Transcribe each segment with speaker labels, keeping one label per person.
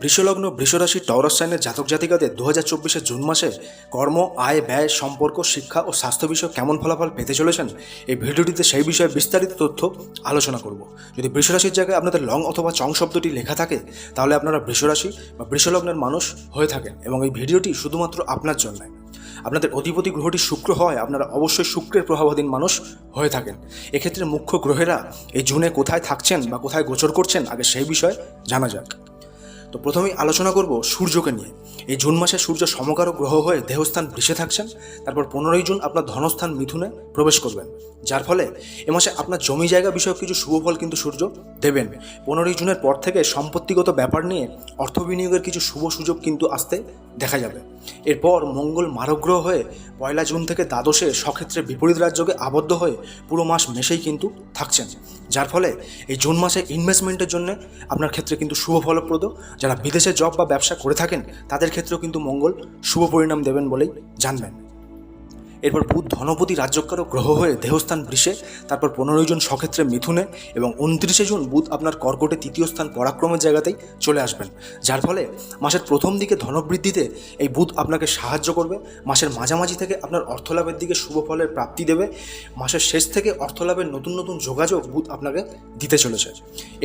Speaker 1: বৃষলগ্ন বৃষরাশি টরস সাইনের জাতক জাতিকাদের দু হাজার চব্বিশের জুন মাসে কর্ম, আয়, ব্যয়, সম্পর্ক, শিক্ষা ও স্বাস্থ্য বিষয়ে কেমন ফলাফল পেতে চলেছেন? এই ভিডিওটিতে সেই বিষয়ে বিস্তারিত তথ্য আলোচনা করব। যদি বৃষরাশির জায়গায় আপনাদের লং অথবা চং শব্দটি লেখা থাকে, তাহলে আপনারা বৃষরাশি বা বৃষলগ্নের মানুষ হয়ে থাকেন এবং এই ভিডিওটি শুধুমাত্র আপনার জন্য। আপনাদের অধিপতি গ্রহটি শুক্র হয়, আপনারা অবশ্যই শুক্রের প্রভাবাধীন মানুষ হয়ে থাকেন। এক্ষেত্রে মুখ্য গ্রহেরা এই জুনে কোথায় থাকছেন বা কোথায় গোচর করছেন, আগে সেই বিষয়ে জানা যাক। তো প্রথমেই আলোচনা করব সূর্যকে নিয়ে। এই জুন মাসে সূর্য সমকারক গ্রহ হয়ে দেহস্থান বৃষে থাকছেন। তারপর পনেরোই জুন আপনার ধনস্থান মিথুনে প্রবেশ করবেন। যার ফলে এ মাসে আপনার জমি জায়গা বিষয়ক কিছু শুভ ফল কিন্তু সূর্য দেবেন। পনেরোই জুনের পর থেকে সম্পত্তিগত ব্যাপার নিয়ে অর্থ বিনিয়োগের কিছু শুভ সুযোগ কিন্তু আসতে দেখা যাবে। এরপর মঙ্গল মারগ্রহ হয়ে পয়লা জুন থেকে দ্বাদশে সক্ষেত্রে বিপরীত রাজ্যকে আবদ্ধ হয়ে পুরো মাস মেশেই কিন্তু থাকছেন। যার ফলে এই জুন মাসে ইনভেস্টমেন্টের জন্য আপনার ক্ষেত্রে কিন্তু শুভ ফলপ্রদ। যারা বিদেশে জব বা ব্যবসা করে থাকেন, তাদের ক্ষেত্রেও কিন্তু মঙ্গল শুভ পরিণাম দেবেন বলেই জানবেন। এরপর বুধ ধনপতি রাজ্যকারক গ্রহ হয়ে দেহস্থান বৃষে তারপর পনেরোই জন সক্ষেত্রে মিথুনে এবং উনত্রিশে জুন বুধ আপনার কর্কটে তৃতীয় স্থান পরাক্রমের জায়গাতেই চলে আসবেন। যার ফলে মাসের প্রথম দিকে ধনবৃদ্ধিতে এই বুধ আপনাকে সাহায্য করবে, মাসের মাঝামাঝি থেকে আপনার অর্থলাভের দিকে শুভ ফলের প্রাপ্তি দেবে, মাসের শেষ থেকে অর্থলাভের নতুন নতুন যোগাযোগ বুধ আপনাকে দিতে চলেছে।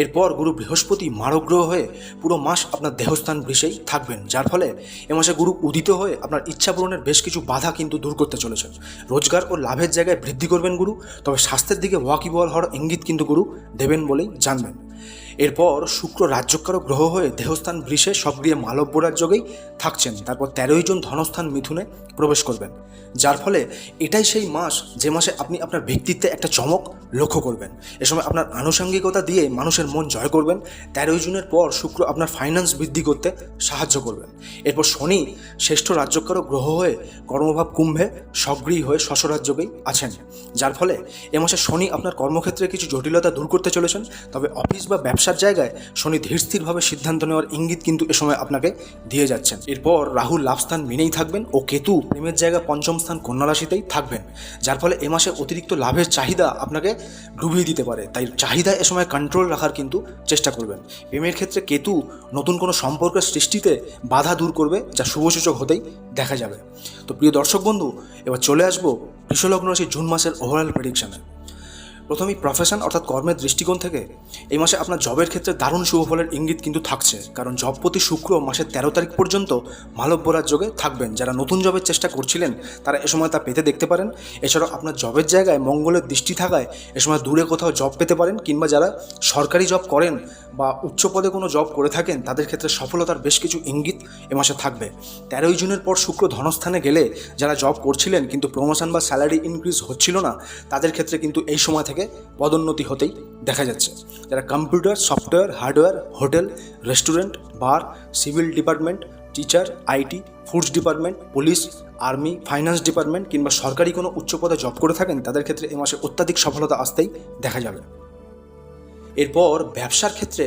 Speaker 1: এরপর গুরু বৃহস্পতি মারগ্রহ হয়ে পুরো মাস আপনার দেহস্থান বৃষেই থাকবেন, যার ফলে এ মাসে গুরু উদিত হয়ে আপনার ইচ্ছা পূরণের বেশ কিছু বাধা কিন্তু দূর করতে চলেছে। রোজগার ও লাভের জায়গায় বৃদ্ধি করবেন গুরু, তবে স্বাস্থ্যের দিকে ওয়াকিবল হওয়ার ইঙ্গিত কিন্তু গুরু দেবেন বলেই জানবেন। এরপর শুক্র রাজ্যকারক গ্রহ হয়ে দেহস্থান বৃষে সক্রিয় মালব্য রাজ্যকেই থাকছেন। তারপর তেরোই জন ধনস্থান মিথুনে প্রবেশ করবেন। যার ফলে এটাই সেই মাস যে মাসে আপনি আপনার ব্যক্তিত্বে একটা চমক লক্ষ্য করবেন। এ সময় আপনার আনুষঙ্গিকতা দিয়ে মানুষের মন জয় করবেন। তেরোই জুনের পর শুক্র আপনার ফাইন্যান্স বৃদ্ধি করতে সাহায্য করবেন। এরপর শনি শ্রেষ্ঠ রাজ্যকারক গ্রহ হয়ে কর্মভাব কুম্ভে সক্রিয় হয়ে শশরাজ্যকেই আছেন। যার ফলে এ মাসে শনি আপনার কর্মক্ষেত্রে কিছু জটিলতা দূর করতে চলেছেন। তবে অফিস বা ব্যবসার জায়গায় শনি ধীরস্থিরভাবে সিদ্ধান্ত নেওয়ার ইঙ্গিত কিন্তু এ সময় আপনাকে দিয়ে যাচ্ছেন। এরপর রাহুল লাভস্থান মেনেই থাকবেন ও কেতু প্রেমের জায়গা পঞ্চম স্থান কন্যা রাশিতেই থাকবেন। যার ফলে এ মাসে অতিরিক্ত লাভের চাহিদা আপনাকে ডুবিয়ে দিতে পারে। তাই চাহিদা এ সময় কন্ট্রোল রাখার কিন্তু চেষ্টা করবেন। প্রেমের ক্ষেত্রে কেতু নতুন কোনো সম্পর্কের সৃষ্টিতে বাধা দূর করবে যা শুভসূচক হতেই দেখা যাবে। তো প্রিয় দর্শক বন্ধু, এবার চলে আসব কৃষলগ্ন রাশি জুন মাসের ওভারঅল প্রেডিকশানে প্রথমেই প্রফেশন অর্থাৎ কর্মের দৃষ্টিকোণ থেকে এই মাসে আপনার জবের ক্ষেত্রে দারুণ শুভফলের ইঙ্গিত কিন্তু থাকছে। কারণ জব প্রতি শুক্র মাসের তেরো তারিখ পর্যন্ত মালব্যরার যোগে থাকবেন। যারা নতুন জবের চেষ্টা করছিলেন, তারা এ সময় তা পেতে দেখতে পারেন। এছাড়াও আপনার জবের জায়গায় মঙ্গলের দৃষ্টি থাকায় এ সময় দূরে কোথাও জব পেতে পারেন। কিংবা যারা সরকারি জব করেন বা উচ্চ পদে কোনো জব করে থাকেন, তাদের ক্ষেত্রে সফলতার বেশ কিছু ইঙ্গিত এ মাসে থাকবে। তেরোই জুনের পর শুক্র ধনস্থানে গেলে যারা জব করছিলেন কিন্তু প্রমোশন বা স্যালারি ইনক্রিজ হচ্ছিল না, তাদের ক্ষেত্রে কিন্তু এই সময় থেকে পদোন্নতি হতেই দেখা যাচ্ছে। যারা computer software hardware hotel restaurant bar civil department teacher IT foods department police army finance department কিংবা সরকারি কোনো উচ্চ পদে জব করে থাকেন, তাদের ক্ষেত্রে এ মাসে অত্যাধিক সফলতা আসতেই দেখা যাবে। এরপর ব্যবসার ক্ষেত্রে,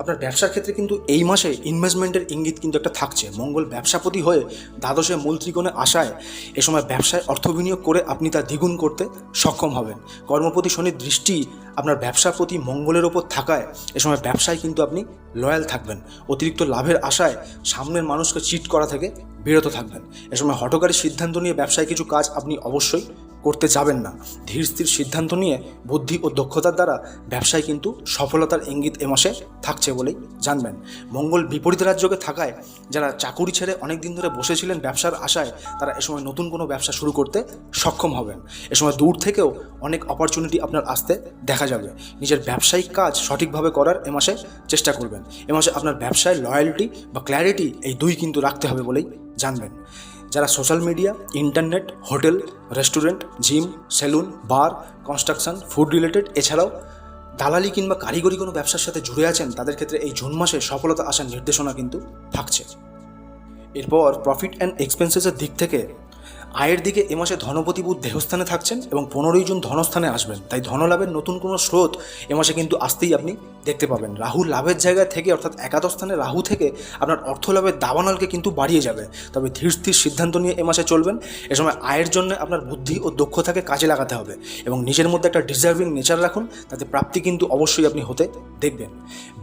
Speaker 1: আপনার ব্যবসার ক্ষেত্রে কিন্তু এই মাসে ইনভেস্টমেন্টের ইঙ্গিত কিন্তু একটা থাকছে। মঙ্গল ব্যবসাপতি হয়ে দ্বাদশে মূল ত্রিকোণে আসায় এ সময় ব্যবসায় অর্থ বিনিয়োগ করে আপনি তা দ্বিগুণ করতে সক্ষম হবেন। কর্মপতি শনির দৃষ্টি আপনার ব্যবসার প্রতি মঙ্গলের ওপর থাকায় এ সময় ব্যবসায় কিন্তু আপনি লয়াল থাকবেন। অতিরিক্ত লাভের আশায় সামনের মানুষকে চিট করা থেকে বিরত থাকবেন। এ সময় হটকারী সিদ্ধান্ত নিয়ে ব্যবসায় কিছু কাজ আপনি অবশ্যই করতে যাবেন না। ধীর স্থির সিদ্ধান্ত নিয়ে বুদ্ধি ও দক্ষতার দ্বারা ব্যবসায় কিন্তু সফলতার ইঙ্গিত এ মাসে থাকছে বলেই জানবেন। মঙ্গল বিপরীত রাজ্যকে থাকায় যারা চাকুরি ছেড়ে অনেক দিন ধরে বসেছিলেন ব্যবসার আশায়, তারা এ সময় নতুন কোনো ব্যবসা শুরু করতে সক্ষম হবেন। এ সময় দূর থেকেও অনেক অপরচুনিটি আপনার আসতে দেখা যাবে। নিজের ব্যবসায়িক কাজ সঠিকভাবে করার এ মাসে চেষ্টা করবেন। এ মাসে আপনার ব্যবসায় লয়্যালটি বা ক্ল্যারিটি এই দুই কিন্তু রাখতে হবে বলেই জানবেন। যারা social media internet hotel restaurant gym salon bar construction food related এছাড়াও দালালি কিংবা কারিগরি কোনো ব্যবসার সাথে জুড়ে আছেন, তাদের ক্ষেত্রে এই জুন মাসে সফলতা আসার নির্দেশনা কিন্তু থাকছে। এরপর প্রফিট অ্যান্ড এক্সপেন্সেসের দিক থেকে আয়ের দিকে এ মাসে ধনপতি বুধ দেহস্থানে থাকছেন এবং পনেরোই জুন ধনস্থানে আসবেন। তাই ধনলাভের নতুন কোনো স্রোত এ মাসে কিন্তু আসতেই আপনি দেখতে পাবেন। রাহু লাভের জায়গা থেকে অর্থাৎ একাদশ স্থানে রাহু থেকে আপনার অর্থ লাভের দাবানলকে কিন্তু বাড়িয়ে যাবে। তবে ধীর স্থির সিদ্ধান্ত নিয়ে এ মাসে চলবেন। এ সময় আয়ের জন্য আপনার বুদ্ধি ও দক্ষতাকে কাজে লাগাতে হবে এবং নিজের মধ্যে একটা ডিজার্ভিং নেচার রাখুন। তাতে প্রাপ্তি কিন্তু অবশ্যই আপনি হতে দেখবেন।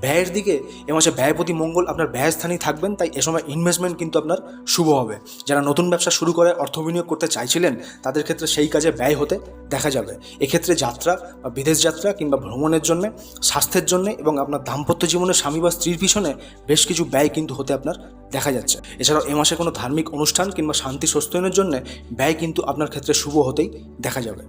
Speaker 1: ব্যয়ের দিকে এ মাসে ব্যয়পতি মঙ্গল আপনার ব্যয়স্থানেই থাকবেন, তাই এ সময় ইনভেস্টমেন্ট কিন্তু আপনার শুভ হবে। যারা নতুন ব্যবসা শুরু করে, অর্থ বিনিয়োগ করতে চাইছিলেন, তাদের ক্ষেত্রে সেই কাজে ব্যয় হতে দেখা যাবে। এক্ষেত্রে যাত্রা বা বিদেশ যাত্রা কিংবা ভ্রমণের জন্য, স্বাস্থ্যের জন্য এবং আপনার দাম্পত্য জীবনে স্বামী বা স্ত্রীর পিছনে বেশ কিছু ব্যয় কিন্তু হতে আপনার দেখা যাচ্ছে। এছাড়াও এ মাসে কোনো ধার্মিক অনুষ্ঠান কিংবা শান্তি সস্তায়নের জন্য ব্যয় কিন্তু আপনার ক্ষেত্রে শুভ হতেই দেখা যাবে।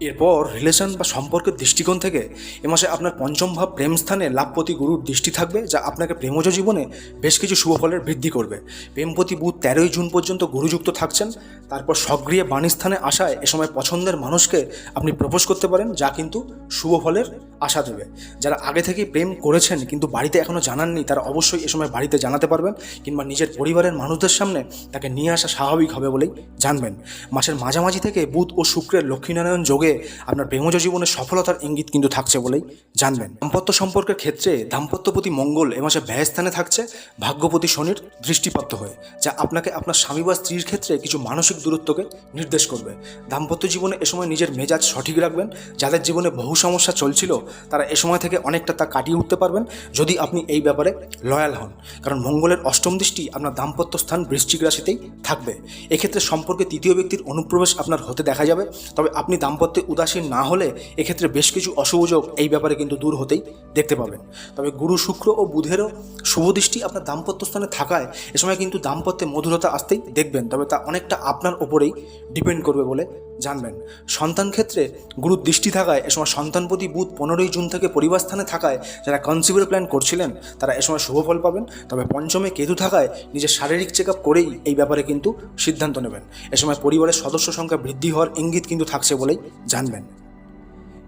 Speaker 1: এরপর রিলেশন বা সম্পর্কের দৃষ্টিকোণ থেকে এ মাসে আপনার পঞ্চম ভাব প্রেম স্থানে লাভপতি গুরুর দৃষ্টি থাকবে, যা আপনাকে প্রেমজ জীবনে বেশ কিছু শুভ ফলের বৃদ্ধি করবে। প্রেমপতি বুধ তেরোই জুন পর্যন্ত গুরুযুক্ত থাকছেন। তারপর সক্রিয় বাণীস্থানে আসায় এ সময় পছন্দের মানুষকে আপনি প্রপোজ করতে পারেন, যা কিন্তু শুভ ফলের আশা দেবে। যারা আগে থেকেই প্রেম করেছেন, কিন্তু বাড়িতে এখনও জানাননি, তারা অবশ্যই এ সময় বাড়িতে জানাতে পারবেন কিংবা নিজের পরিবারের মানুষদের সামনে তাকে নিয়ে আসা স্বাভাবিক হবে বলেই জানবেন। মাসের মাঝামাঝি থেকে বুধ ও শুক্রের লক্ষ্মীনারায়ণ যোগে আপনার প্রেমজ জীবনে সফলতার ইঙ্গিত কিন্তু থাকছে বলেই জানবেন। দাম্পত্য সম্পর্কের ক্ষেত্রে দাম্পত্যপতি মঙ্গল এ মাসে ব্যয়স্থানে থাকছে, ভাগ্যপতি শনির দৃষ্টিপ্রাপ্ত হয়ে, যা আপনাকে আপনার স্বামী বা স্ত্রীর ক্ষেত্রে কিছু মানসিক দূরত্বকে নির্দেশ করবে। দাম্পত্য জীবনে এ সময় নিজের মেজাজ সঠিক রাখবেন। যাদের জীবনে বহু সমস্যা চলছিল, তারা এ সময় থেকে অনেকটা তা কাটিয়ে উঠতে পারবেন। যদি আপনি এই ব্যাপারে লয়াল হন, কারণ মঙ্গলের অষ্টম দৃষ্টি আপনার দাম্পত্য স্থান বৃশ্চিক রাশিতেই থাকবে। এক্ষেত্রে সম্পর্কে তৃতীয় ব্যক্তির অনুপ্রবেশ আপনার হতে দেখা যাবে। তবে আপনি দাম্পত্যে উদাসীন না হলে এক্ষেত্রে বেশ কিছু অশুভযোগ এই ব্যাপারে কিন্তু দূর হতেই দেখতে পাবেন। তবে গুরু, শুক্র ও বুধেরও শুভ দৃষ্টি আপনার দাম্পত্য স্থানে থাকায় এ সময় কিন্তু দাম্পত্যে মধুরতা আসতেই দেখবেন। তবে তা অনেকটা আপনার ওপরেই ডিপেন্ড করবে বলে জানবেন। সন্তান ক্ষেত্রে গুরুর দৃষ্টি থাকায় এ সময় সন্তানপতি বুধ পনেরোই জুন থেকে পরিবার স্থানে থাকায় যারা কনসিভার প্ল্যান করছিলেন, তারা এ সময় শুভ ফল পাবেন। তবে পঞ্চমে কেতু থাকায় নিজের শারীরিক চেক আপ করেই এই ব্যাপারে কিন্তু সিদ্ধান্ত নেবেন। এ সময় পরিবারের সদস্য সংখ্যা বৃদ্ধি হওয়ার ইঙ্গিত কিন্তু থাকছে বলেই জানবেন।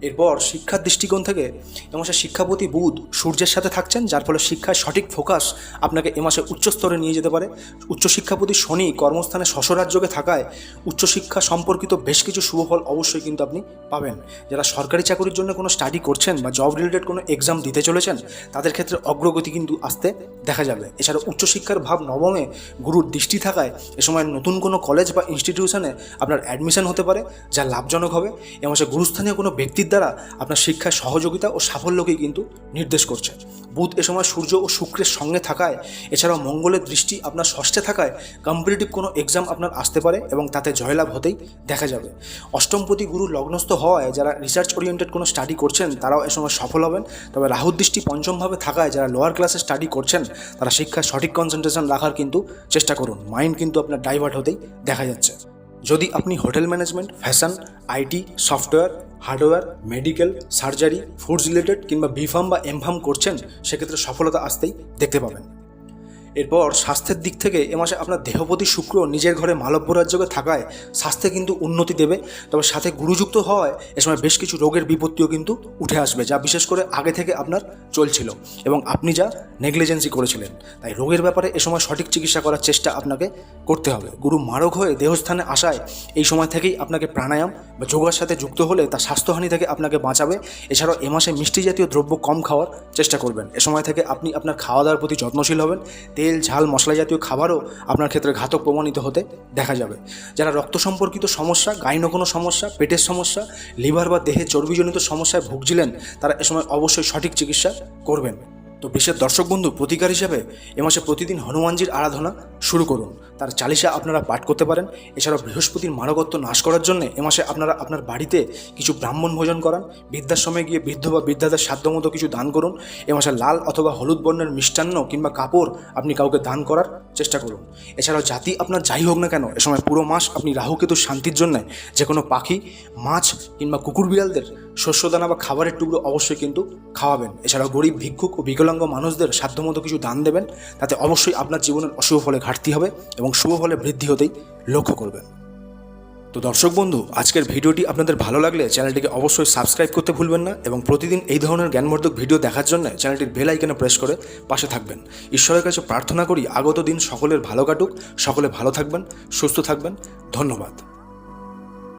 Speaker 1: এরপর শিক্ষার দৃষ্টিকোণ থেকে এ শিক্ষাপতি বুধ সূর্যের সাথে থাকছেন, যার ফলে শিক্ষায় সঠিক ফোকাস আপনাকে এ মাসে উচ্চস্তরে নিয়ে যেতে পারে। উচ্চশিক্ষাপতি শনি কর্মস্থানে শশরাজ্যকে থাকায় উচ্চশিক্ষা সম্পর্কিত বেশ কিছু শুভফল অবশ্যই কিন্তু আপনি পাবেন। যারা সরকারি চাকরির জন্য কোনো স্টাডি করছেন বা জব রিলেটেড কোনো এক্সাম দিতে চলেছেন, তাদের ক্ষেত্রে অগ্রগতি কিন্তু আসতে দেখা যাবে। এছাড়া উচ্চশিক্ষার ভাব নবমে গুরুর দৃষ্টি থাকায় এ সময় নতুন কোনো কলেজ বা ইনস্টিটিউশনে আপনার অ্যাডমিশন হতে পারে, যা লাভজনক হবে। এ মাসে গুরুস্থানীয় কোনো ব্যক্তির দ্বারা আপনার শিক্ষায় সহযোগিতা ও সাফল্যকেই কিন্তু নির্দেশ করছে। বুধ এ সময় সূর্য ও শুক্রের সঙ্গে থাকায়, এছাড়াও মঙ্গলের দৃষ্টি আপনার ষষ্ঠে থাকায় কম্পিটিটিভ কোনো এক্সাম আপনার আসতে পারে এবং তাতে জয়লাভ হতেই দেখা যাবে। অষ্টমপতি গুরু লগ্নস্থ হওয়ায় যারা রিসার্চ ওরিয়েন্টেড কোনো স্টাডি করছেন, তারাও এ সময় সফল হবেন। তবে রাহুর দৃষ্টি পঞ্চমভাবে থাকায় যারা লোয়ার ক্লাসে স্টাডি করছেন, তারা শিক্ষায় সঠিক কনসেন্ট্রেশন রাখার কিন্তু চেষ্টা করুন। মাইন্ড কিন্তু আপনার ডাইভার্ট হতেই দেখা যাচ্ছে। যদি আপনি hotel management, fashion, IT, software, hardware, medical, surgery, foods related কিংবা বিফার্ম বা এমফার্ম করছেন, সেক্ষেত্রে সফলতা আসতেই দেখতে পাবেন। এরপর স্বাস্থ্যের দিক থেকে এ মাসে আপনার দেহপতি শুক্র নিজের ঘরে মালব্য রাজ্যকে থাকায় স্বাস্থ্যে কিন্তু উন্নতি দেবে। তবে সাথে গুরুযুক্ত হওয়ায় এ সময় বেশ কিছু রোগের বিপত্তিও কিন্তু উঠে আসবে, যা বিশেষ করে আগে থেকে আপনার চলছিল এবং আপনি যা নেগলিজেন্সি করেছিলেন। তাই রোগের ব্যাপারে এ সময় সঠিক চিকিৎসা করার চেষ্টা আপনাকে করতে হবে। গুরু মারক হয়ে দেহস্থানে আসায় এই সময় থেকেই আপনাকে প্রাণায়াম বা যোগার সাথে যুক্ত হলে তা স্বাস্থ্যহানি থেকে আপনাকে বাঁচাবে। এছাড়াও এ মাসে মিষ্টি জাতীয় দ্রব্য কম খাওয়ার চেষ্টা করবেন। এ সময় থেকে আপনি আপনার খাওয়া দাওয়ার প্রতি যত্নশীল হবেন। তেল ঝাল মশলা জাতীয় খাবারও আপনার ক্ষেত্রে ঘাতক প্রমাণিত হতে দেখা যাবে। যারা রক্ত সম্পর্কিত সমস্যা গাইন কোনো সমস্যা, পেটের সমস্যা, লিভার বা দেহে চর্বিজনিত সমস্যায় ভুগছিলেন, তারা এ সময় অবশ্যই সঠিক চিকিৎসা করবেন। তো বিশ্বের দর্শক বন্ধু, প্রতিকার হিসাবে এ মাসে প্রতিদিন হনুমানজির আরাধনা শুরু করুন। তার চালিশা আপনারা পাঠ করতে পারেন। এছাড়াও বৃহস্পতির মারকত্ব নাশ করার জন্য এ মাসে আপনারা আপনার বাড়িতে কিছু ব্রাহ্মণ ভোজন করান। বৃদ্ধার সময় গিয়ে বৃদ্ধ বা বৃদ্ধাদের সাধ্যমতো কিছু দান করুন। এ মাসে লাল অথবা হলুদ বর্ণের মিষ্টান্ন কিংবা কাপড় আপনি কাউকে দান করার চেষ্টা করুন। এছাড়াও জাতি আপনার যাই হোক না কেন, এ সময় পুরো মাস আপনি রাহুকেতুর শান্তির জন্য যে কোনো পাখি, মাছ কিংবা কুকুর বিড়ালদের শস্যদানা বা খাবারের টুকরো অবশ্যই কিন্তু খাওয়াবেন। এছাড়াও গরিব, ভিক্ষুক ও বিকলাঙ্গ মানুষদের সাধ্যমতো কিছু দান দেবেন, তাতে অবশ্যই আপনার জীবনের অশুভ ফলে ঘাটতি হবে এবং শুভ ফলে বৃদ্ধি হতেই লক্ষ্য করবেন। তো দর্শক বন্ধু, আজকের ভিডিওটি আপনাদের ভালো লাগলে চ্যানেলটিকে অবশ্যই সাবস্ক্রাইব করতে ভুলবেন না এবং প্রতিদিন এই ধরনের জ্ঞানবর্ধক ভিডিও দেখার জন্য চ্যানেলটির বেল আইকনে প্রেস করে পাশে থাকবেন। ঈশ্বরের কাছে প্রার্থনা করি, আগত দিন সকলের ভালো কাটুক, সকলে ভালো থাকবেন, সুস্থ থাকবেন। ধন্যবাদ।